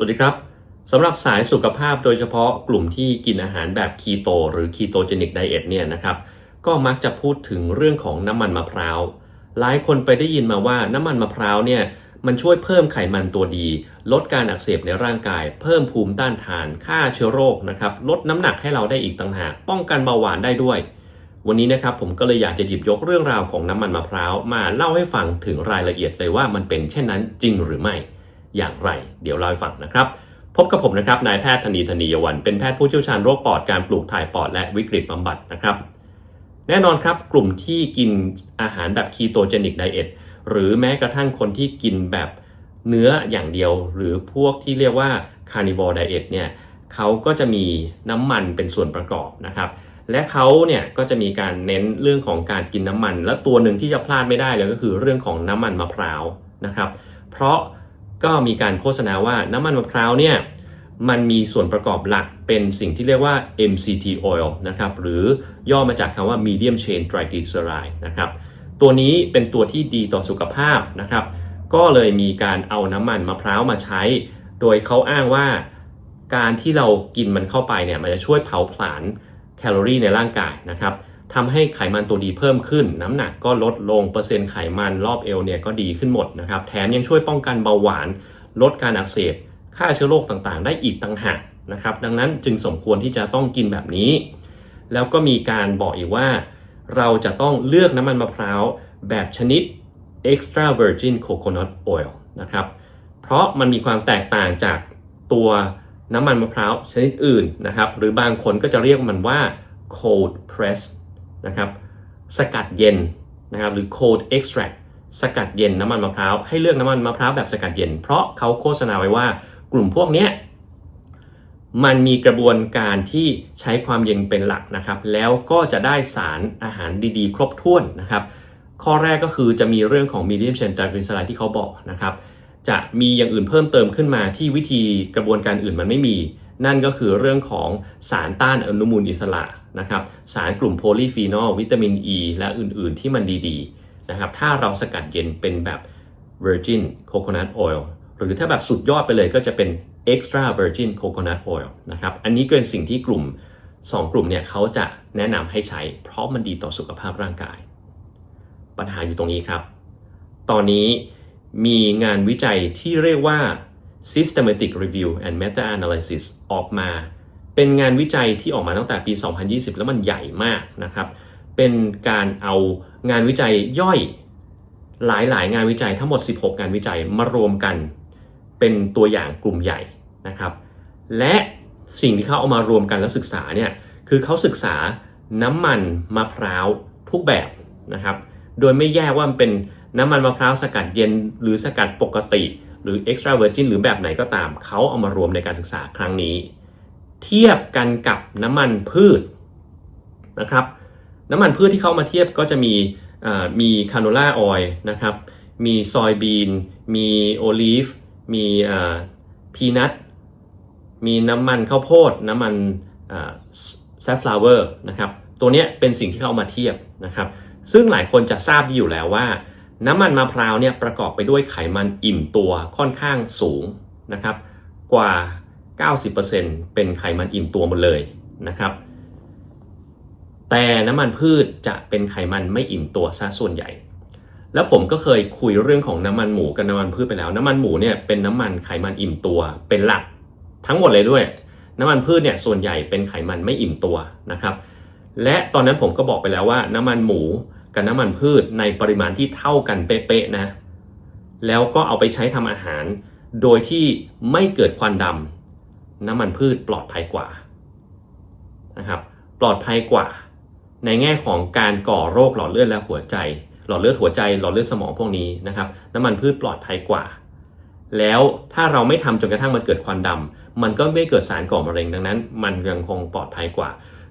สวัสดีครับสำหรับสายสุขภาพโดยเฉพาะกลุ่มที่กินอาหารแบบคีโตหรือคีโตเจนิกไดเอทเนี่ยนะครับก็มักจะพูดถึงเรื่องของน้ำมันมะพร้าวหลายคนไปได้ยินมาว่าน้ำมันมะพร้าวเนี่ยมันช่วยเพิ่มไขมันตัวดี ลดการอักเสบในร่างกาย เพิ่มภูมิต้านทาน ฆ่าเชื้อโรคนะครับลดน้ำหนักให้เราได้อีกต่างหาก ป้องกันเบาหวานได้ด้วย วันนี้นะครับผมก็เลยอยากจะหยิบยกเรื่องราวของน้ำมันมะพร้าวมาเล่าให้ฟังถึงรายละเอียดเลยว่ามันเป็นเช่นนั้นจริงหรือไม่ อย่างไร เดี๋ยวเล่าให้ฟังนะครับ พบกับผมนะครับนายแพทย์ธนีธนียวันเป็นแพทย์ผู้เชี่ยวชาญโรคปอดการปลูกถ่ายปอดและวิกฤตบำบัดนะครับ แน่นอนครับกลุ่มที่กินอาหารแบบคีโตเจนิกไดเอทหรือแม้กระทั่งคนที่กินแบบเนื้ออย่างเดียว หรือพวกที่เรียกว่าคาร์นิวอร์ไดเอทเนี่ยเขาก็จะมีน้ำมันเป็นส่วนประกอบนะครับและเขาเนี่ยก็จะมีการเน้นเรื่องของการกินน้ำมัน และตัวหนึ่งที่จะพลาดไม่ได้เลยก็คือเรื่องของน้ำมันมะพร้าวนะครับ เพราะ ก็มีการโฆษณาว่าน้ำมันมะพร้าวเนี่ยมันมีส่วนประกอบหลักเป็นสิ่งที่เรียกว่า MCT oil นะครับหรือย่อมาจากคำว่า medium chain triglyceride นะครับตัวนี้เป็นตัวที่ดีต่อสุขภาพนะครับ ก็เลยมีการเอาน้ำมันมะพร้าวมาใช้ โดยเขาอ้างว่าการที่เรากินมันเข้าไปเนี่ยมันจะช่วยเผาผลาญแคลอรี่ในร่างกายนะครับ ทำให้ไขมันตัวดีเพิ่มขึ้น น้ำหนักก็ลดลงเปอร์เซ็นต์ไขมันรอบเอวเนี่ยก็ดีขึ้นหมดนะครับ แถมยังช่วยป้องกันเบาหวาน ลดการอักเสบฆ่าเชื้อโรคต่างๆ ได้อีกต่างหากนะครับ ดังนั้นจึงสมควรที่จะต้องกินแบบนี้ แล้วก็มีการบอกอีกว่า เราจะต้องเลือกน้ำมันมะพร้าวแบบชนิด extra virgin coconut oil นะครับ เพราะมันมีความแตกต่างจากตัวน้ำมันมะพร้าวชนิดอื่นนะครับ หรือบางคนก็จะเรียกมันว่า cold press นะครับสกัดเย็นนะครับหรือ cold extract สกัดเย็นน้ำมันมะพร้าวให้เลือกน้ำมันมะพร้าวแบบสกัดเย็น เพราะเขาโฆษณาไว้ว่ากลุ่มพวกนี้มันมีกระบวนการที่ใช้ความเย็นเป็นหลักนะครับ แล้วก็จะได้สารอาหารดีๆ ครบถ้วนนะครับ ข้อแรกก็คือจะมีเรื่องของ medium chain triglyceride ที่เขาบอกนะครับ จะมีอย่างอื่นเพิ่มเติมขึ้นมาที่วิธีกระบวนการอื่นมันไม่มี นั่นก็คือเรื่องของสารต้านอนุมูลอิสระนะครับ สารกลุ่มโพลีฟีนอล วิตามินอ e, ีและอื่นๆที่มันดีๆนะครับ ถ้าเราสกัดเย็นเป็นแบบ virgin coconut oil หรือถ้าแบบสุดยอดไปเลยก็จะเป็น extra virgin coconut oil นะครับ อันนี้ก็เป็นสิ่งที่กลุ่ม 2 กลุ่มเนี่ยเขาจะแนะนำให้ใช้ เพราะมันดีต่อสุขภาพร่างกาย ปัญหาอยู่ตรงนี้ครับ ตอนนี้มีงานวิจัยที่เรียกว่า systematic review and meta analysis ออกมา เป็นงานวิจัยที่ออกมาตั้งแต่ปี 2020 แล้วมันใหญ่มากนะครับ เป็นการเอางานวิจัยย่อยหลายๆงานวิจัยทั้งหมด 16 งานวิจัยมารวมกัน เป็นตัวอย่างกลุ่มใหญ่นะครับ และสิ่งที่เขาเอามารวมกันแล้วศึกษาเนี่ยคือเขาศึกษาน้ำมันมะพร้าวทุกแบบนะครับ โดยไม่แยกว่ามันเป็นน้ำมันมะพร้าวสกัดเย็นหรือสกัดปกติ หรือ extra virgin หรือแบบไหนก็ตาม เขาเอามารวมในการศึกษาครั้งนี้ เทียบกันกับน้ำมันพืชนะครับน้ำมันพืชที่เขามาเทียบก็จะมีมีคาโนล่าออยล์นะครับ มีซอยบีน มีโอลีฟ มีพีนัท มีน้ำมันข้าวโพด น้ำมันแซฟลาเวอร์นะครับ ตัวนี้เป็นสิ่งที่เขาเอามาเทียบนะครับ ซึ่งหลายคนจะทราบดีอยู่แล้วว่า น้ำมันมะพร้าวเนี่ยประกอบไปด้วยไขมันอิ่มตัวค่อนข้างสูงนะครับ กว่า 90%เป็นไขมันอิ่มตัวหมดเลยนะครับ แต่น้ำมันพืชจะเป็นไขมันไม่อิ่มตัวซะส่วนใหญ่ แล้วผมก็เคยคุยเรื่องของน้ำมันหมูกับน้ำมันพืชไปแล้ว น้ำมันหมูเนี่ยเป็นน้ำมันไขมันอิ่มตัวเป็นหลักทั้งหมดเลยด้วย น้ำมันพืชเนี่ยส่วนใหญ่เป็นไขมันไม่อิ่มตัวนะครับ และตอนนั้นผมก็บอกไปแล้วว่าน้ำมันหมู กับน้ำมันพืชในปริมาณที่เท่ากันเป๊ะๆนะ แล้วก็เอาไปใช้ทำอาหาร โดยที่ไม่เกิดควันดำน้ำมันพืชปลอดภัยกว่านะครับปลอดภัยกว่า ในแง่ของการก่อโรคหลอดเลือดและหัวใจ หลอดเลือดหัวใจ หลอดเลือดสมองพวกนี้นะครับ น้ำมันพืชปลอดภัยกว่า แล้วถ้าเราไม่ทำจนกระทั่งมันเกิดควันดำมันก็ไม่เกิดสารก่อมะเร็งดังนั้น มันยังคงปลอดภัยกว่า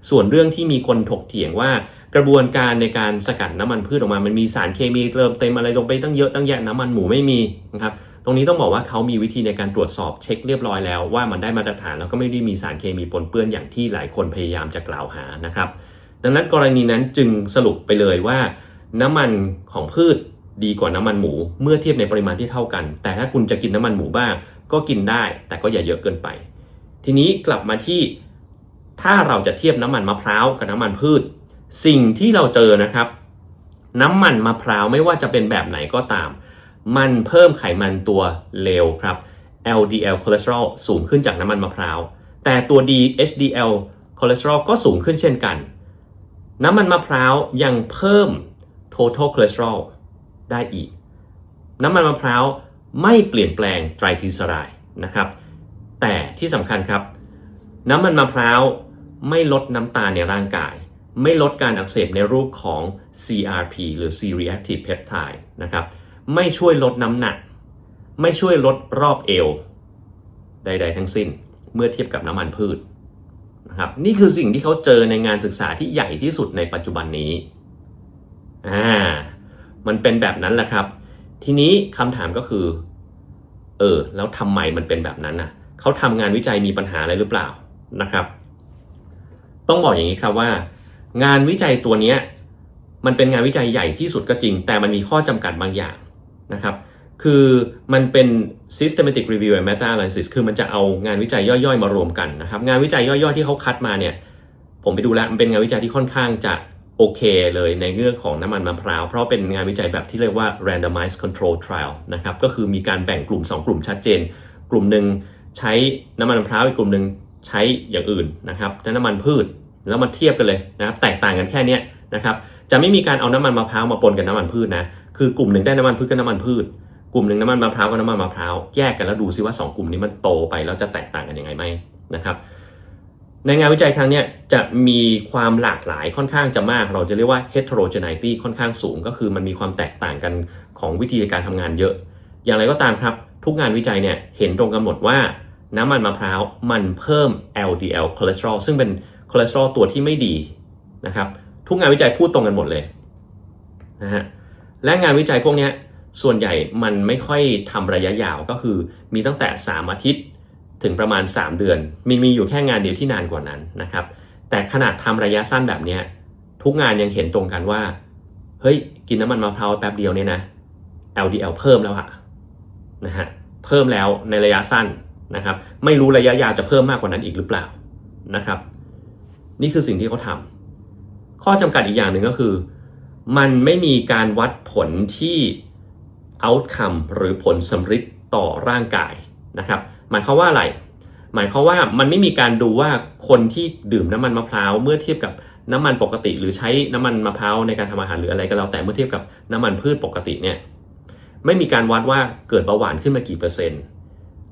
ส่วนเรื่องที่มีคนถกเถียงว่ากระบวนการในการสกัดน้ำมันพืชออกมา มันมีสารเคมีเติมเต็มอะไรลงไปตั้งเยอะตั้งแยะน้ำมันหมูไม่มีนะครับตรงนี้ต้องบอกว่าเขามีวิธีในการตรวจสอบเช็คเรียบร้อยแล้ว ว่ามันได้มาตรฐานแล้วก็ไม่ได้มีสารเคมีปนเปื้อนอย่างที่หลายคนพยายามจะกล่าวหานะครับ ดังนั้นกรณีนั้นจึงสรุปไปเลยว่า น้ำมันของพืชดีกว่าน้ำมันหมู เมื่อเทียบในปริมาณที่เท่ากัน แต่ถ้าคุณจะกินน้ำมันหมูบ้างก็กินได้ แต่ก็อย่าเยอะเกินไป ทีนี้กลับมาที่ ถ้าเราจะเทียบน้ำมันมะพร้าวกับน้ำมันพืช สิ่งที่เราเจอนะครับ น้ำมันมะพร้าวไม่ว่าจะเป็นแบบไหนก็ตาม มันเพิ่มไขมันตัวเลวครับ LDL คอเลสเตอรอลสูงขึ้นจากน้ำมันมะพร้าว แต่ตัว DHDL คอเลสเตอรอลก็สูงขึ้นเช่นกัน น้ำมันมะพร้าวยังเพิ่ม total cholesterol ได้อีก น้ำมันมะพร้าวไม่เปลี่ยนแปลงไตรกลีเซอไรด์นะครับ แต่ที่สำคัญครับ น้ำมันมะพร้าว ไม่ลดน้ำตาลในร่างกาย ไม่ลดการอักเสบในรูปของ CRP หรือ C-reactive peptide นะครับ ไม่ช่วยลดน้ำหนัก ไม่ช่วยลดรอบเอว ใด ๆ ทั้งสิ้น เมื่อเทียบกับน้ำมันพืชนะครับ นี่คือสิ่งที่เขาเจอในงานศึกษาที่ใหญ่ที่สุดในปัจจุบันนี้ อ่า มันเป็นแบบนั้นแหละครับ ทีนี้คำถามก็คือ เออ แล้วทำไมมันเป็นแบบนั้นน่ะเขาทำงานวิจัยมีปัญหาอะไรหรือเปล่านะครับ ต้องบอกอย่างนี้ครับว่า งานวิจัยตัวนี้มันเป็นงานวิจัยใหญ่ที่สุดก็จริง แต่มันมีข้อจำกัดบางอย่างนะครับ คือมันเป็น systematic review and meta analysis คือมันจะเอางานวิจัยย่อยๆ มารวมกันนะครับ งานวิจัยย่อยๆ ที่เขาคัดมาเนี่ย ผมไปดูแล้วมันเป็นงานวิจัยที่ค่อนข้างจะโอเคเลยในเรื่องของน้ำมันมะพร้าว เพราะเป็นงานวิจัยแบบที่เรียกว่า randomized control trial นะครับ ก็คือมีการแบ่งกลุ่ม 2 กลุ่มชัดเจน กลุ่มหนึ่งใช้น้ำมันมะพร้าวอีกกลุ่มหนึ่ง ใช้อย่างอื่นนะครับน้ำมันพืชแล้วมาเทียบกันเลยนะครับแตกต่างกันแค่นี้นะครับจะไม่มีการเอาน้ำมันมะพร้าวมาปนกับน้ำมันพืชนะคือกลุ่มหนึ่งได้น้ำมันพืชกับน้ำมันพืช กลุ่มหนึ่งน้ำมันมะพร้าวกับน้ำมันมะพร้าวแยกกันแล้วดูซิว่า 2 กลุ่มนี้มันโตไปแล้วจะแตกต่างกันยังไงไหมนะครับในงานวิจัยครั้งนี้จะมีความหลากหลายค่อนข้างจะมาก เราจะเรียกว่า heterogeneity ค่อนข้างสูง ก็คือมันมีความแตกต่างกันของวิธีการทำงานเยอะ อย่างไรก็ตามครับ ทุกงานวิจัยเนี่ยเห็นตรงกันหมดว่า น้ำมันมะพร้าวมันเพิ่ม LDL คอเลสเตอรอลซึ่งเป็นคอเลสเตอรอลตัวที่ไม่ดีนะครับทุกงานวิจัยพูดตรงกันหมดเลยนะฮะและงานวิจัยพวกนี้ส่วนใหญ่มันไม่ค่อยทำระยะยาวก็คือมีตั้งแต่ 3 อาทิตย์ถึงประมาณ 3 เดือน มีมีอยู่แค่งานเดียวที่นานกว่านั้นนะครับแต่ขนาดทำระยะสั้นแบบนี้ทุกงานยังเห็นตรงกันว่าเฮ้ยกินน้ำมันมะพร้าวแป๊บเดียวเนี่ยนะ LDL เพิ่มแล้วอะนะฮะเพิ่มแล้วในระยะสั้น นะครับ ไม่รู้ระยะยาวจะเพิ่มมากกว่านั้นอีกหรือเปล่านะครับ นี่คือสิ่งที่เขาทำข้อจำกัดอีกอย่างหนึ่งก็คือ มันไม่มีการวัดผลที่ outcome หรือผลสำฤทธิ์ต่อร่างกายนะครับ หมายความว่าอะไร หมายความว่ามันไม่มีการดูว่าคนที่ดื่มน้ำมันมะพร้าวเมื่อเทียบกับน้ำมันปกติ หรือใช้น้ำมันมะพร้าวในการทำอาหารหรืออะไรก็แล้วแต่เมื่อเทียบกับน้ำมันพืชปกติเนี่ยไม่มีการวัดว่าเกิดเบาหวานขึ้นมากี่เปอร์เซ็นต์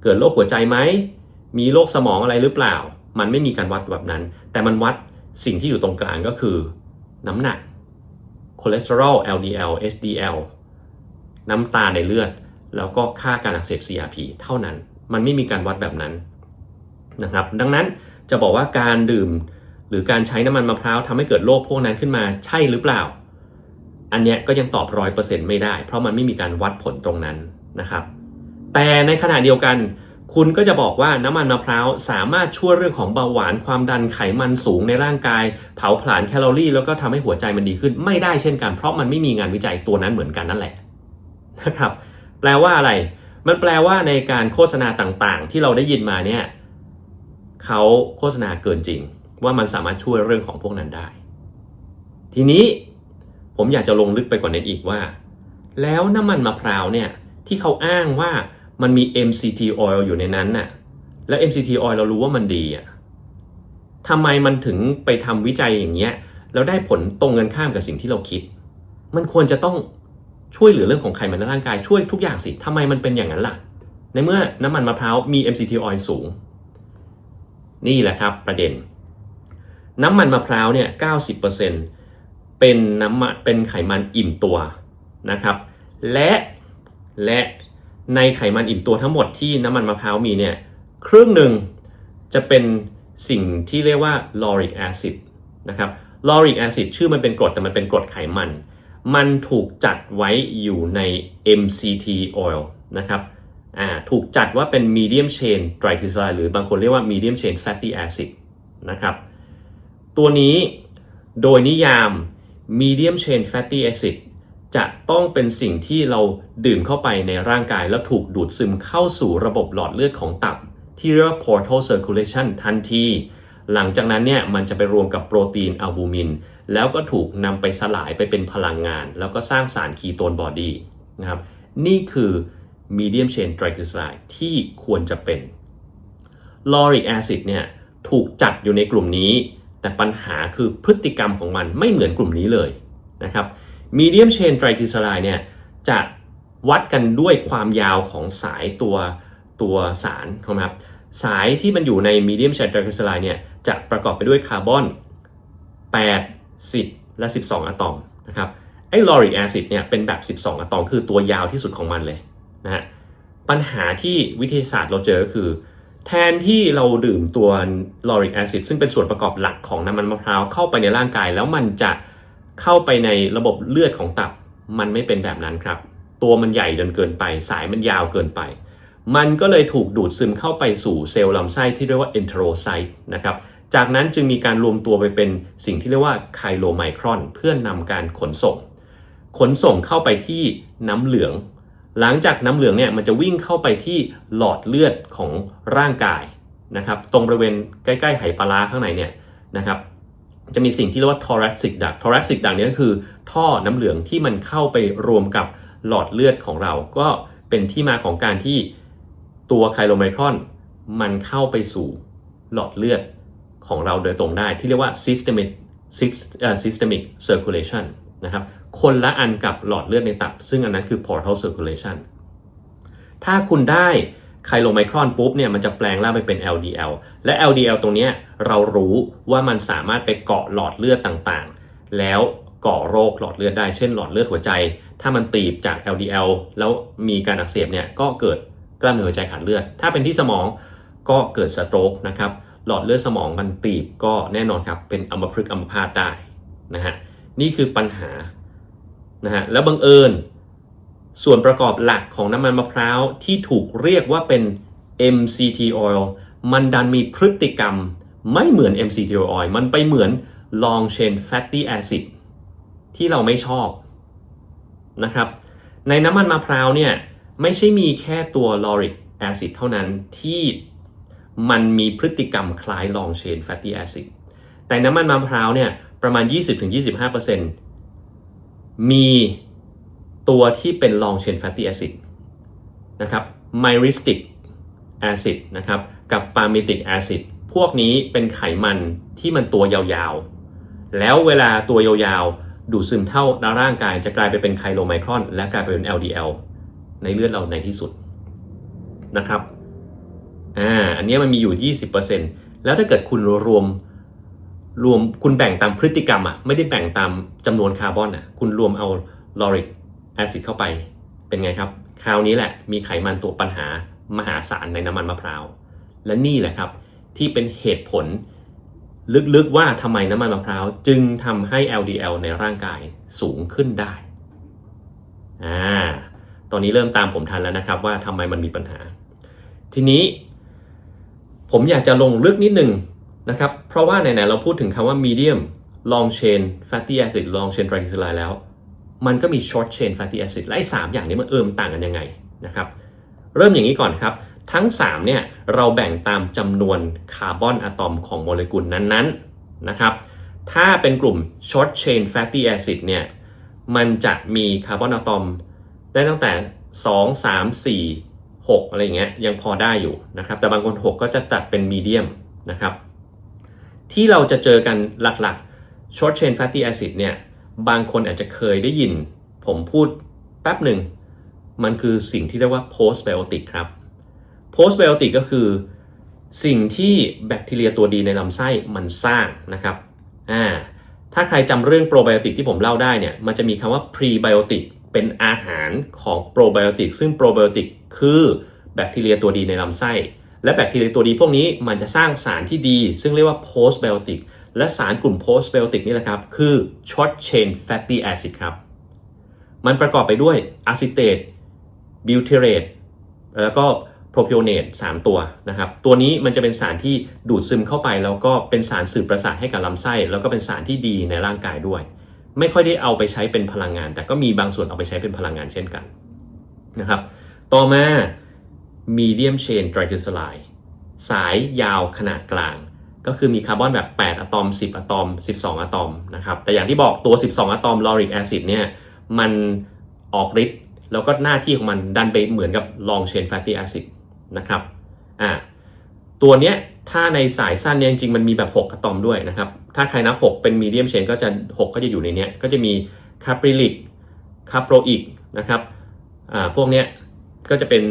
เกิดโรคหัวใจไหม มีโรคสมองอะไรหรือเปล่า มันไม่มีการวัดแบบนั้น แต่มันวัดสิ่งที่อยู่ตรงกลางก็คือน้ำหนักคอเลสเตอรอล LDL HDL น้ำตาลในเลือด แล้วก็ค่าการอักเสบ CRP เท่านั้น มันไม่มีการวัดแบบนั้นนะครับ ดังนั้นจะบอกว่าการดื่มหรือการใช้น้ำมันมะพร้าวทำให้เกิดโรคพวกนั้นขึ้นมาใช่หรือเปล่า อันเนี้ยก็ยังตอบร้อยเปอร์เซ็นต์ไม่ได้ เพราะมันไม่มีการวัดผลตรงนั้นนะครับ แต่ในขณะเดียวกัน คุณก็จะบอกว่าน้ำมันมะพร้าวสามารถช่วยเรื่องของเบาหวานความดันไขมันสูงในร่างกาย เผาผลาญแคลอรี่ แล้วก็ทำให้หัวใจมันดีขึ้นไม่ได้เช่นกัน เพราะมันไม่มีงานวิจัยตัวนั้นเหมือนกันนั่นแหละนะครับ แปลว่าอะไร มันแปลว่าในการโฆษณาต่างๆ ที่เราได้ยินมาเนี่ยเขาโฆษณาเกินจริง ว่ามันสามารถช่วยเรื่องของพวกนั้นได้ ทีนี้ผมอยากจะลงลึกไปกว่านั้นอีกว่า แล้วน้ำมันมะพร้าวเนี่ยที่เขาอ้างว่า มันมี MCT oil อยู่ในนั้นน่ะ แล้ว MCT oil เรารู้ว่ามันดีอะทำไมมันถึงไปทำวิจัยอย่างเงี้ย แล้วได้ผลตรงกันข้ามกับสิ่งที่เราคิด มันควรจะต้องช่วยเหลือเรื่องของไขมันในร่างกายช่วยทุกอย่างสิทำไมมันเป็นอย่างนั้นล่ะ ในเมื่อน้ำมันมะพร้าวมี MCT oil สูง นี่แหละครับประเด็น น้ำมันมะพร้าวเนี่ย 90%เป็นน้ำมันเป็นไขมันอิ่มตัวนะครับ และและ ในไขมันอิ่มตัวทั้งหมดที่น้ำมันมะพร้าวมีเนี่ยครึ่งหนึ่งจะเป็นสิ่งที่เรียกว่า lauric acid นะครับ lauric acid ชื่อมันเป็นกรดแต่มันเป็นกรดไขมัน มันถูกจัดไว้อยู่ใน MCT oil นะครับอ่าถูกจัดว่าเป็น medium chain triglyceride หรือบางคนเรียกว่า medium chain fatty acid นะครับตัวนี้โดยนิยาม medium chain fatty acid จะต้องเป็นสิ่งที่เราดื่มเข้าไปในร่างกาย แล้วถูกดูดซึมเข้าสู่ระบบหลอดเลือดของตับ ที่เรียกว่า portal circulation ทันที หลังจากนั้นเนี่ยมันจะไปรวมกับโปรตีนอัลบูมิน แล้วก็ถูกนำไปสลายไปเป็นพลังงาน แล้วก็สร้างสารคีโตนบอดีนะครับ นี่คือ medium chain triglyceride ที่ควรจะเป็น lauric acid เนี่ยถูกจัดอยู่ในกลุ่มนี้ แต่ปัญหาคือพฤติกรรมของมันไม่เหมือนกลุ่มนี้เลยนะครับ medium chain triglyceride เนี่ยจะวัดกันด้วยความยาวของสายตัวตัวสารนะครับสายที่มันอยู่ใน medium chain triglyceride เนี่ยจะประกอบไปด้วยคาร์บอน 8 10 และ 12 อะตอมนะครับไอ้ lauric acid เนี่ยเป็นแบบ 12 อะตอมคือตัวยาวที่สุดของมันเลยนะฮะปัญหาที่วิทยาศาสตร์เราเจอก็คือ แทนที่เราดื่มตัว lauric acid ซึ่งเป็นส่วนประกอบหลักของน้ำมันมะพร้าวเข้าไปในร่างกาย แล้วมันจะ เข้าไปในระบบเลือดของตับ มันไม่เป็นแบบนั้นครับ ตัวมันใหญ่จนเกินไป สายมันยาวเกินไป มันก็เลยถูกดูดซึมเข้าไปสู่เซลล์ลำไส้ที่เรียกว่า enterocyte นะครับจากนั้นจึงมีการรวมตัวไปเป็นสิ่งที่เรียกว่าไคโลไมครอน เพื่อนำการขนส่ง ขนส่งเข้าไปที่น้ำเหลือง หลังจากน้ำเหลืองเนี่ยมันจะวิ่งเข้าไปที่หลอดเลือดของร่างกายนะครับ ตรงบริเวณใกล้ๆไหปลาร้าข้างในเนี่ยนะครับ จะมีสิ่งที่เรียกว่า thoracic duct thoracic duct เนี่ยก็คือท่อน้ำเหลืองที่มันเข้าไปรวมกับหลอดเลือดของเรา ก็เป็นที่มาของการที่ตัวไคลโลไมครอน มันเข้าไปสู่หลอดเลือดของเราโดยตรงได้ที่เรียกว่า systemic syst- เอ่อ systemic circulation นะครับ คนละอันกับหลอดเลือดในตับ ซึ่งอันนั้นคือ portal circulation ถ้าคุณได้ ไคโลไมครอนปุ๊บเนี่ยมันจะแปลงร่างไปเป็น LDL และ LDL ตรงนี้เรารู้ว่ามันสามารถไปเกาะหลอดเลือดต่างๆ แล้วก่อโรคหลอดเลือดได้เช่นหลอดเลือดหัวใจ ถ้ามันตีบจาก LDL แล้วมีการอักเสบเนี่ยก็เกิดกล้ามเนื้อหัวใจขาดเลือด ถ้าเป็นที่สมองก็เกิดสโตรกนะครับหลอดเลือดสมองมันตีบก็แน่นอนครับเป็นอัมพฤกษ์อัมพาตได้นะฮะนี่คือปัญหานะฮะแล้วบังเอิญ ส่วนประกอบหลักของน้ำมันมะพร้าวที่ถูกเรียกว่าเป็น MCT oil มันดันมีพฤติกรรมไม่เหมือน MCT oil มันไปเหมือน long chain fatty acid ที่เราไม่ชอบนะครับ ในน้ำมันมะพร้าวเนี่ยไม่ใช่มีแค่ตัว lauric acid เท่านั้นที่มันมีพฤติกรรมคล้าย long chain fatty acid แต่น้ำมันมะพร้าวเนี่ยประมาณ 20-25%มี ตัวที่เป็น long chain fatty acid นะครับ myristic acid นะครับ กับ palmitic acid พวกนี้เป็นไขมันที่มันตัวยาวๆ แล้วเวลาตัวยาวๆ ดูดซึมเท่าในร่างกายจะกลายไปเป็นไคโลไมครอน และกลายไปเป็น LDL ในเลือดเราในที่สุดนะครับ อ่า อันนี้มันมีอยู่ 20%แล้วถ้าเกิดคุณรวมรวมคุณแบ่งตามพฤติกรรมอะไม่ได้แบ่งตามจำนวนคาร์บอนอะคุณรวมเอาลอริก แอซิดเข้าไปเป็นไงครับ คราวนี้แหละมีไขมันตัวปัญหามหาศาลในน้ำมันมะพร้าว และนี่แหละครับที่เป็นเหตุผลลึกๆว่าทำไมน้ำมันมะพร้าวจึงทำให้ LDL ในร่างกายสูงขึ้นได้อ่าตอนนี้เริ่มตามผมทันแล้วนะครับว่าทำไมมันมีปัญหา ทีนี้ ผมอยากจะลงลึกนิดนึงนะครับ เพราะว่าไหนๆเราพูดถึงคำว่า medium long chain fatty acid long chain triglyceride แล้ว มันก็มี short chain fatty acid และไอ้สามอย่างนี้มันเอิมต่างกันยังไงนะครับเริ่มอย่างนี้ก่อนครับ ทั้ง3เนี่ยเราแบ่งตามจำนวนคาร์บอนอะตอมของโมเลกุลนั้นๆนะครับถ้าเป็นกลุ่ม short chain fatty acid เนี่ยมันจะมีคาร์บอนอะตอมได้ตั้งแต่ 2 3 4 6 อะไรอย่างเงี้ยยังพอได้อยู่นะครับแต่บางคน 6 ก็จะจัดเป็นมีเดียมนะครับที่เราจะเจอกันหลักๆ short chain fatty acid เนี่ย บางคนอาจจะเคยได้ยิน ผมพูดแป๊บหนึ่ง มันคือสิ่งที่เรียกว่า postbiotic ครับ postbiotic ก็คือ สิ่งที่แบคทีเรียตัวดีในลำไส้มันสร้างนะครับอ่าถ้าใครจำเรื่องโปรไบโอติกที่ผมเล่าได้เนี่ย มันจะมีคำว่า prebiotic เป็นอาหารของโปรไบโอติกซึ่งโปรไบโอติกคือแบคทีเรียตัวดีในลำไส้ และแบคทีเรียตัวดีพวกนี้มันจะสร้างสารที่ดี ซึ่งเรียกว่า postbiotic และสารกลุ่ม postbiotic นี่แหละครับ คือ short chain fatty acid ครับ มันประกอบไปด้วยอะซิเตตบิวเทเรตแล้วก็โปรพิโอเนต3ตัวนะครับ ตัวนี้มันจะเป็นสารที่ดูดซึมเข้าไป แล้วก็เป็นสารสื่อประสาทให้กับลำไส้ แล้วก็เป็นสารที่ดีในร่างกายด้วย ไม่ค่อยได้เอาไปใช้เป็นพลังงาน แต่ก็มีบางส่วนเอาไปใช้เป็นพลังงานเช่นกันนะครับ ต่อมา medium chain triglyceride สายยาวขนาดกลาง ก็คือมีคาร์บอนแบบ 8 อะตอม 10 อะตอม 12 อะตอมนะครับแต่อย่างที่บอกตัว 12 อะตอม lauric acid เนี่ยมันออกฤทธิ์แล้วก็หน้าที่ของมันดันไปเหมือนกับ long chain fatty acid นะครับอ่าตัวเนี้ยถ้าในสายสั้นเนี่ยจริงๆมันมีแบบ 6 อะตอมด้วยนะครับ ถ้าใครนับ 6 เป็น medium chain ก็จะ 6 ก็จะอยู่ในเนี้ยก็จะมี caprylic caproic นะครับอ่าพวกเนี้ยก็จะเป็น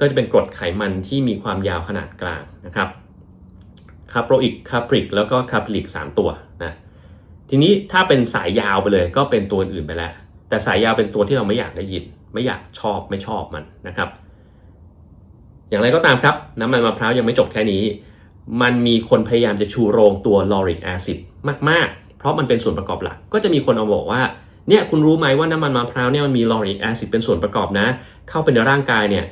ก็จะเป็นกรดไขมันที่มีความยาวขนาดกลางนะครับ คาโปรอิกคาปริกแล้วก็คาปริก 3 ตัวนะทีนี้ถ้าเป็นสายยาวไปเลยก็เป็นตัวอื่นไปแล้ว แต่สายยาวเป็นตัวที่เราไม่อยากได้ยิน ไม่อยากชอบไม่ชอบมันนะครับ อย่างไรก็ตามครับ น้ำมันมะพร้าวยังไม่จบแค่นี้ มันมีคนพยายามจะชูโรงตัวลอริกแอซิดมากๆ เพราะมันเป็นส่วนประกอบหลัก ก็จะมีคนเอาบอกว่าเนี่ยคุณรู้ไหมว่าน้ำมันมะพร้าวเนี่ยมันมีลอริกแอซิดเป็นส่วนประกอบนะ เข้าไปในร่างกายเนี่ย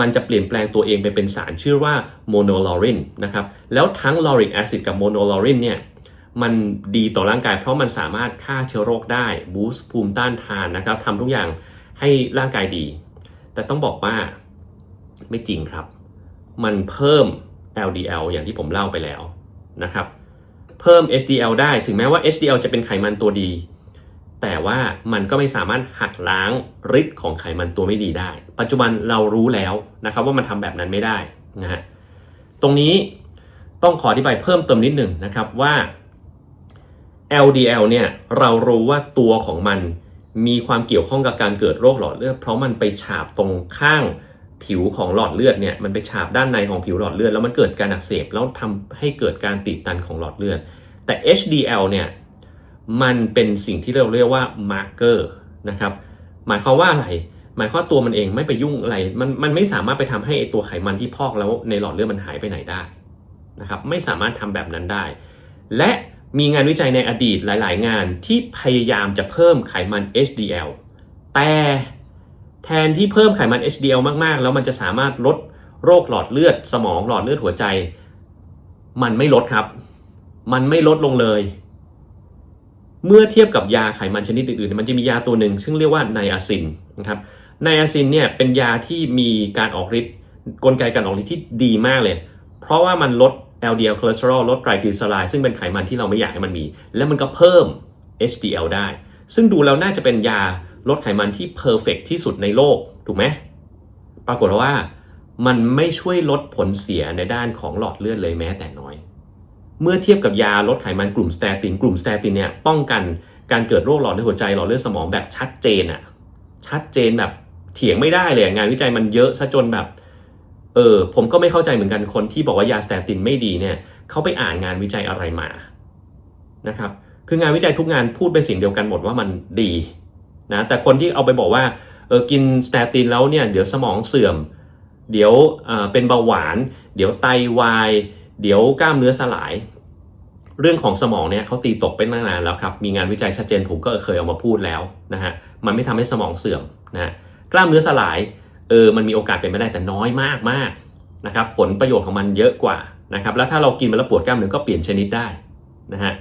มันจะเปลี่ยนแปลงตัวเองไปเป็นสารชื่อว่าโมโนลอรินนะครับ แล้วทั้งลอริกแอซิดกับโมโนลอรินเนี่ยมันดีต่อร่างกายเพราะมันสามารถฆ่าเชื้อโรคได้บูสต์ภูมิต้านทานนะครับทำทุกอย่างให้ร่างกายดี แต่ต้องบอกว่าไม่จริงครับ มันเพิ่ม LDL อย่างที่ผมเล่าไปแล้วนะครับ เพิ่ม HDL ได้ถึงแม้ว่า HDL จะเป็นไขมันตัวดี แต่ว่ามันก็ไม่สามารถหักล้างฤทธิ์ของไขมันตัวไม่ดีได้ ปัจจุบันเรารู้แล้วนะครับว่ามันทำแบบนั้นไม่ได้นะฮะตรงนี้ต้องขออธิบายเพิ่มเติมนิดหนึ่งนะครับว่า LDL เนี่ยเรารู้ว่าตัวของมันมีความเกี่ยวข้องกับการเกิดโรคหลอดเลือด เพราะมันไปฉาบตรงข้างผิวของหลอดเลือดเนี่ยมันไปฉาบด้านในของผิวหลอดเลือดแล้วมันเกิดการอักเสบแล้วทำให้เกิดการตีบตันของหลอดเลือด แต่ HDL เนี่ย มันเป็นสิ่งที่เราเรียกว่า marker นะครับหมายความว่าอะไร หมายความตัวมันเองไม่ไปยุ่งอะไร มันมันไม่สามารถไปทำให้ตัวไขมันที่พอกแล้วในหลอดเลือดมันหายไปไหนได้นะครับไม่สามารถทำแบบนั้นได้ และมีงานวิจัยในอดีตหลาย ๆ งานที่พยายามจะเพิ่มไขมัน HDL แต่แทนที่เพิ่มไขมัน HDL มาก ๆ แล้วมันจะสามารถลดโรคหลอดเลือดสมองหลอดเลือดหัวใจ มันไม่ลดครับ มันไม่ลดลงเลย เมื่อเทียบกับยาไขมันชนิดอื่นๆ มันจะมียาตัวหนึ่งซึ่งเรียกว่าไนอาซินนะครับไนอาซินเนี่ยเป็นยาที่มีการออกฤทธิ์กลไกการออกฤทธิ์ที่ดีมากเลย เพราะว่ามันลด LDL คอเลสเตอรอลลดไตรกลีเซอไรด์ซึ่งเป็นไขมันที่เราไม่อยากให้มันมี แล้วมันก็เพิ่ม HDL ได้ ซึ่งดูแล้วน่าจะเป็นยาลดไขมันที่เพอร์เฟกที่สุดในโลก ถูกไหมปรากฏว่ามันไม่ช่วยลดผลเสียในด้านของหลอดเลือดเลยแม้แต่น้อย เมื่อเทียบกับยาลดไขมันกลุ่มสเตติน กลุ่มสเตตินเนี่ยป้องกันการเกิดโรคหลอดเลือดหัวใจหลอดเลือดสมองแบบชัดเจนอะชัดเจนแบบเถียงไม่ได้เลยงานวิจัยมันเยอะซะจนแบบเออผมก็ไม่เข้าใจเหมือนกันคนที่บอกว่ายาสเตตินไม่ดีเนี่ยเขาไปอ่านงานวิจัยอะไรมานะครับคืองานวิจัยทุกงานพูดเป็นสิ่งเดียวกันหมดว่ามันดีนะแต่คนที่เอาไปบอกว่าเออกินสเตตินแล้วเนี่ยเดี๋ยวสมองเสื่อม เดี๋ยวเป็นเบาหวาน เดี๋ยวไตวาย เดี๋ยวกล้ามเนื้อสลาย เรื่องของสมองเนี่ยเขาตีตกเป็นนานแล้วครับ มีงานวิจัยชัดเจนผมก็เคยเอามาพูดแล้วนะฮะ มันไม่ทำให้สมองเสื่อมนะกล้ามเนื้อสลาย เออ มันมีโอกาสเป็นไปได้แต่น้อยมากมากนะครับ ผลประโยชน์ของมันเยอะกว่านะครับ แล้วถ้าเรากินมันแล้วปวดกล้ามเนื้อก็เปลี่ยนชนิดได้นะฮะ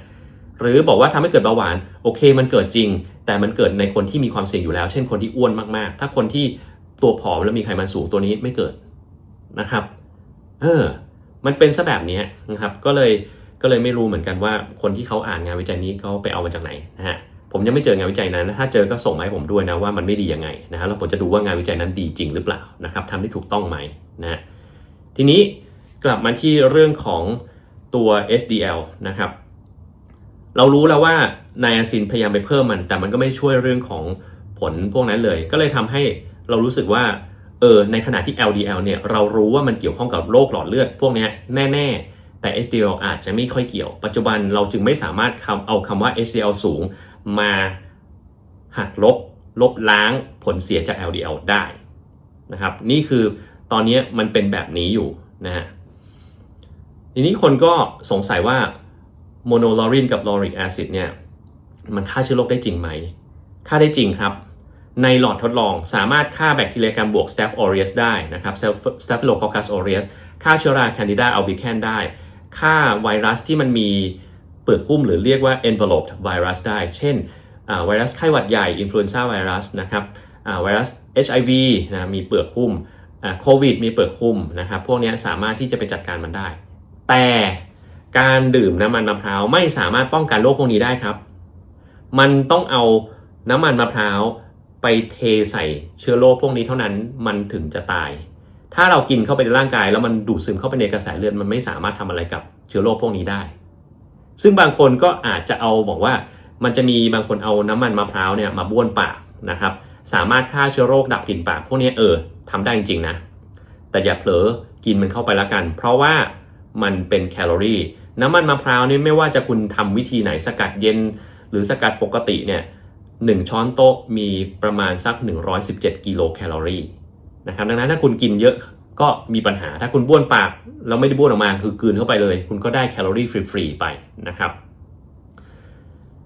หรือบอกว่าทำให้เกิดเบาหวาน โอเค มันเกิดจริง แต่มันเกิดในคนที่มีความเสี่ยงอยู่แล้ว เช่นคนที่อ้วนมากๆ ถ้าคนที่ตัวผอมแล้วมีไขมันสูงตัวนี้ไม่เกิดนะครับ เออ มันเป็นซะแบบนี้นะครับ ก็เลยก็เลยไม่รู้เหมือนกันว่าคนที่เขาอ่านงานวิจัยนี้เขาไปเอามาจากไหนนะฮะผมยังไม่เจองานวิจัยนั้น ถ้าเจอก็ส่งมาให้ผมด้วยนะว่ามันไม่ดียังไงนะฮะแล้วผมจะดูว่างานวิจัยนั้นดีจริงหรือเปล่านะครับทำได้ถูกต้องไหมนะฮะทีนี้กลับมาที่เรื่องของตัว HDL นะครับ เรารู้แล้วว่าไนอาซินพยายามไปเพิ่มมัน แต่มันก็ไม่ช่วยเรื่องของผลพวกนั้นเลย ก็เลยทำให้เรารู้สึกว่า เออในขณะที่ LDL เนี่ยเรารู้ว่ามันเกี่ยวข้องกับโรคหลอดเลือดพวกนี้แน่ๆ แต่ HDL อาจจะไม่ค่อยเกี่ยว ปัจจุบันเราจึงไม่สามารถเอาคำว่า HDL สูงมาหักลบลบล้างผลเสียจาก LDL ได้นะครับนี่คือตอนนี้มันเป็นแบบนี้อยู่นะฮะทีนี้คนก็สงสัยว่าโมโนลอรินกับลอริกแอซิดเนี่ยมันฆ่าเชื้อโรคได้จริงไหมฆ่าได้จริงครับ ในหลอดทดลองสามารถฆ่าแบคทีเรียกรรมบวก Staph aureus ได้นะครับ Staphylococcus aureus ฆ่าเชื้อรา Candida albicans ได้ ฆ่าไวรัสที่มันมีเปลือกหุ้มหรือเรียกว่า enveloped virus ได้ เช่นไวรัสไข้หวัดใหญ่อินฟลูเอนซ่าไวรัสนะครับไวรัส HIV นะมีเปลือกหุ้มโควิดมีเปลือกหุ้มนะครับ พวกนี้สามารถที่จะไปจัดการมันได้ แต่การดื่มน้ำมันมะพร้าวไม่สามารถป้องกันโรคพวกนี้ได้ครับ มันต้องเอาน้ำมันมะพร้าว ไปเทใส่เชื้อโรคพวกนี้เท่านั้นมันถึงจะตาย ถ้าเรากินเข้าไปในร่างกายแล้วมันดูดซึมเข้าไปในกระแสเลือดมันไม่สามารถทำอะไรกับเชื้อโรคพวกนี้ได้ ซึ่งบางคนก็อาจจะเอาบอกว่ามันจะมีบางคนเอาน้ำมันมะพร้าวเนี่ยมาบ้วนปากนะครับ สามารถฆ่าเชื้อโรคดับกลิ่นปาก พวกนี้เออทำได้จริงๆนะ แต่อย่าเผลอกินมันเข้าไปละกัน เพราะว่ามันเป็นแคลอรี่ น้ำมันมะพร้าวนี่ไม่ว่าจะคุณทำวิธีไหนสกัดเย็น หรือสกัดปกติเนี่ย หนึ่งช้อนโต๊ะมีประมาณสัก 117 กิโลแคลอรี่นะครับดังนั้นถ้าคุณกินเยอะก็มีปัญหาถ้าคุณบ้วนปากแล้วไม่ได้บ้วนออกมาคือกืนเข้าไปเลย คุณก็ได้แคลอรี่ฟรีๆไปนะครับ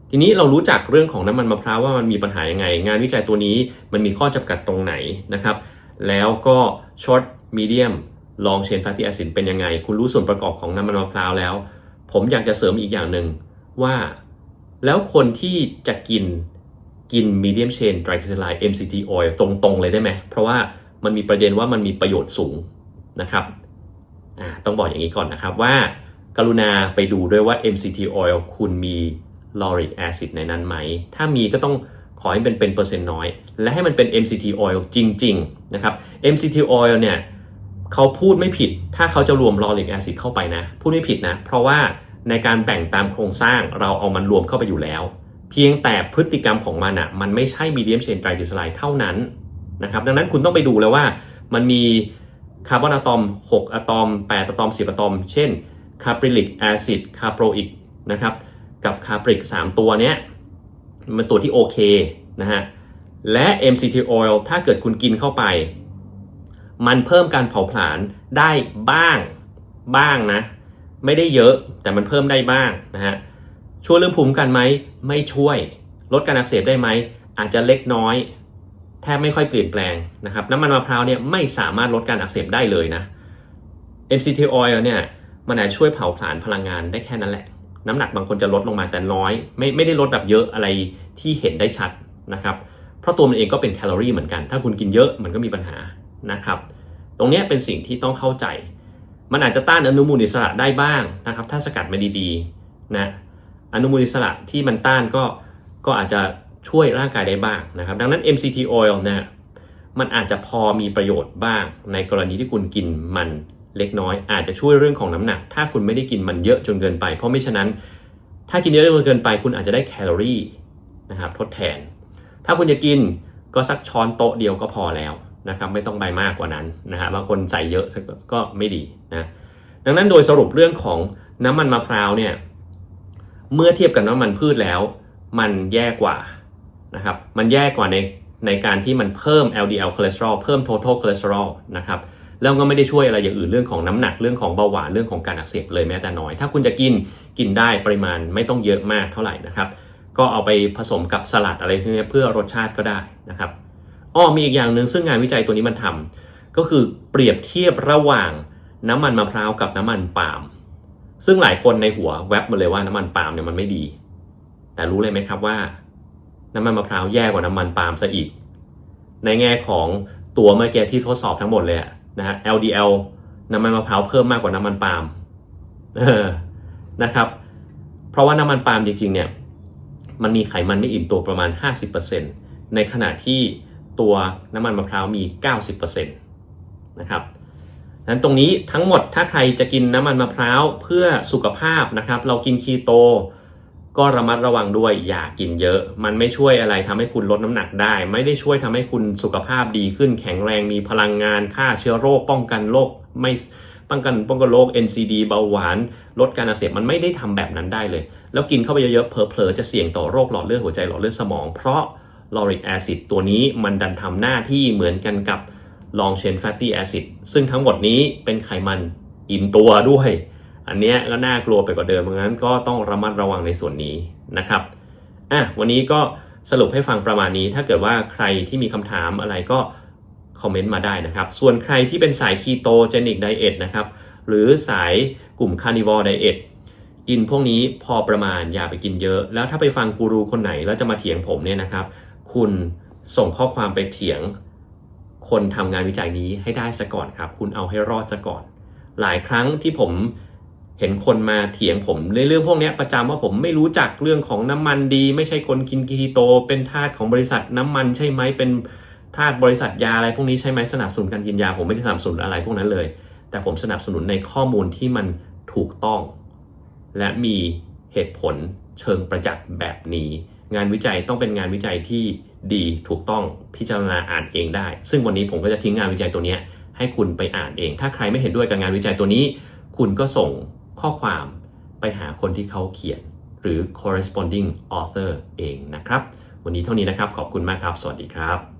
ทีนี้เรารู้จักเรื่องของน้ำมันมะพร้าวว่ามันมีปัญหายังไง งานวิจัยตัวนี้มันมีข้อจำกัดตรงไหนนะครับ แล้วก็ short medium long chain fatty acid เป็นยังไง คุณรู้ส่วนประกอบของน้ำมันมะพร้าวแล้ว ผมอยากจะเสริมอีกอย่างหนึ่งว่า แล้วคนที่จะกิน กิน medium chain triglyceride MCT oil ตรงๆเลยได้ไหม เพราะว่ามันมีประเด็นว่ามันมีประโยชน์สูงนะครับ ต้องบอกอย่างนี้ก่อนนะครับว่า กรุณาไปดูด้วยว่า MCT oil คุณมี lauric acid ในนั้นไหม ถ้ามีก็ต้องขอให้เป็นเป็นเปอร์เซ็นต์น้อย และให้มันเป็น MCT oil จริง ๆ นะครับ MCT oil เนี่ยเขาพูดไม่ผิด ถ้าเขาจะรวม lauric acid เข้าไปนะ พูดไม่ผิดนะ เพราะว่าในการแบ่งตามโครงสร้างเราเอามันรวมเข้าไปอยู่แล้ว เพียงแต่พฤติกรรมของมันอะมันไม่ใช่ medium chain triglyceride เท่านั้นนะครับดังนั้นคุณต้องไปดูแล้วว่ามันมีคาร์บอนอะตอม 6 อะตอม 8 อะตอม 10 อะตอม เช่นคาปริลิกแอซิดคาโปรอิกนะครับกับคาปริก 3 ตัวเนี้ยมันตัวที่โอเคนะฮะและ MCT oil ถ้าเกิดคุณกินเข้าไป มันเพิ่มการเผาผลาญได้บ้างบ้างนะ ไม่ได้เยอะแต่มันเพิ่มได้บ้างนะฮะ ช่วยเรื่องภูมิกันไหม ไม่ช่วย ลดการอักเสบได้ไหม อาจจะเล็กน้อย แทบไม่ค่อยเปลี่ยนแปลงนะครับ น้ำมันมะพร้าวเนี่ยไม่สามารถลดการอักเสบได้เลยนะ MCT oil เนี่ยมันอาจช่วยเผาผลาญพลังงานได้แค่นั้นแหละ น้ำหนักบางคนจะลดลงมาแต่น้อย ไม่ไม่ได้ลดแบบเยอะอะไรที่เห็นได้ชัดนะครับ เพราะตัวมันเองก็เป็นแคลอรี่เหมือนกัน ถ้าคุณกินเยอะมันก็มีปัญหานะครับ ตรงนี้เป็นสิ่งที่ต้องเข้าใจ มันอาจจะต้านอนุมูลอิสระได้บ้างนะครับ ถ้าสกัดมาดีๆนะ อนุมูลอิสระที่มันต้านก็ก็อาจจะช่วยร่างกายได้บ้างนะครับ ดังนั้น MCT oil นะมันอาจจะพอมีประโยชน์บ้าง ในกรณีที่คุณกินมันเล็กน้อย อาจจะช่วยเรื่องของน้ำหนัก ถ้าคุณไม่ได้กินมันเยอะจนเกินไป เพราะไม่ฉะนั้น ถ้ากินเยอะจนเกินไป คุณอาจจะได้แคลอรี่นะครับทดแทน ถ้าคุณจะกินก็สักช้อนโต๊ะเดียวก็พอแล้วนะครับไม่ต้องใบมากกว่านั้นนะฮะบางคนใส่เยอะก็ไม่ดีนะดังนั้นโดยสรุปเรื่องของน้ำมันมะพร้าวเนี่ย เมื่อเทียบกับน้ำมันพืชแล้ว มันแย่กว่านะครับ มันแย่กว่าในในการที่มันเพิ่ม LDL คอเลสเตอรอลเพิ่ม total คอเลสเตอรอลนะครับแล้วก็ไม่ได้ช่วยอะไรอย่างอื่นเรื่องของน้ำหนักเรื่องของเบาหวานเรื่องของการอักเสบเลยแม้แต่น้อย ถ้าคุณจะกินกินได้ปริมาณไม่ต้องเยอะมากเท่าไหร่นะครับ ก็เอาไปผสมกับสลัดอะไรพวกนี้เพื่อรสชาติก็ได้นะครับอ้อมีอีกอย่างหนึ่งซึ่งงานวิจัยตัวนี้มันทำก็คือเปรียบเทียบระหว่างน้ำมันมะพร้าวกับน้ำมันปาล์ม ซึ่งหลายคนในหัวแวบมาเลยว่าน้ำมันปาล์มเนี่ยมันไม่ดี แต่รู้เลยไหมครับว่า น้ำมันมะพร้าวแย่กว่าน้ำมันปาล์มซะอีก ในแง่ของตัวเมื่อกี้ที่ทดสอบทั้งหมดเลยนะฮะ LDL น้ำมันมะพร้าวเพิ่มมากกว่าน้ำมันปาล์มนะครับ เพราะว่าน้ำมันปาล์มจริงๆเนี่ยมันมีไขมันไม่อิ่มตัวประมาณ 50%ในขณะที่ตัวน้ำมันมะพร้าวมี 90%นะครับ นั้นตรงนี้ทั้งหมดถ้าใครจะกินน้ำมันมะพร้าวเพื่อสุขภาพนะครับ เรากินคีโต ก็ระมัดระวังด้วยอย่ากินเยอะ มันไม่ช่วยอะไรทำให้คุณลดน้ำหนักได้ ไม่ได้ช่วยทำให้คุณสุขภาพดีขึ้น แข็งแรงมีพลังงานฆ่าเชื้อโรคป้องกันโรคไม่ป้องกันป้องกันโรค NCD เบาหวาน ลดการอักเสบมันไม่ได้ทำแบบนั้นได้เลย แล้วกินเข้าไปเยอะๆเผลอๆจะเสี่ยงต่อโรคหลอดเลือดหัวใจหลอดเลือดสมอง เพราะลอริกแอซิดตัวนี้มันดันทำหน้าที่เหมือนกันกับ long chain fatty acid ซึ่งทั้งหมดนี้เป็นไขมันอิ่มตัวด้วย อันเนี้ยก็น่ากลัวไปกว่าเดิมเพราะงั้นก็ต้องระมัดระวังในส่วนนี้นะครับอะวันนี้ก็สรุปให้ฟังประมาณนี้ ถ้าเกิดว่าใครที่มีคำถามอะไรก็คอมเมนต์มาได้นะครับ ส่วนใครที่เป็นสายคีโตเจนิกไดเอทนะครับ หรือสายกลุ่มคาร์นิวอร์ไดเอทกินพวกนี้พอประมาณอย่าไปกินเยอะ แล้วถ้าไปฟังกูรูคนไหนแล้วจะมาเถียงผมเนี่ยนะครับ คุณส่งข้อความไปเถียง คนทำงานวิจัยนี้ให้ได้ซะก่อนครับ คุณเอาให้รอดซะก่อน หลายครั้งที่ผมเห็นคนมาเถียงผมในเรื่องพวกนี้ประจำว่าผมไม่รู้จักเรื่องของน้ำมันดี ไม่ใช่คนกินคีโต เป็นทาสของบริษัทน้ำมันใช่ไหมเป็นทาสบริษัทยาอะไรพวกนี้ใช่ไหมสนับสนุนการกินยาผมไม่ได้สนับสนุนอะไรพวกนั้นเลย แต่ผมสนับสนุนในข้อมูลที่มันถูกต้อง และมีเหตุผลเชิงประจักษ์แบบนี้ งานวิจัยต้องเป็นงานวิจัยที่ ดีถูกต้องพิจารณาอ่านเองได้ ซึ่งวันนี้ผมก็จะทิ้งงานวิจัยตัวนี้ให้คุณไปอ่านเอง ถ้าใครไม่เห็นด้วยกับงานวิจัยตัวนี้ คุณก็ส่งข้อความไปหาคนที่เขาเขียน หรือ corresponding author เองนะครับ วันนี้เท่านี้นะครับ ขอบคุณมากครับ สวัสดีครับ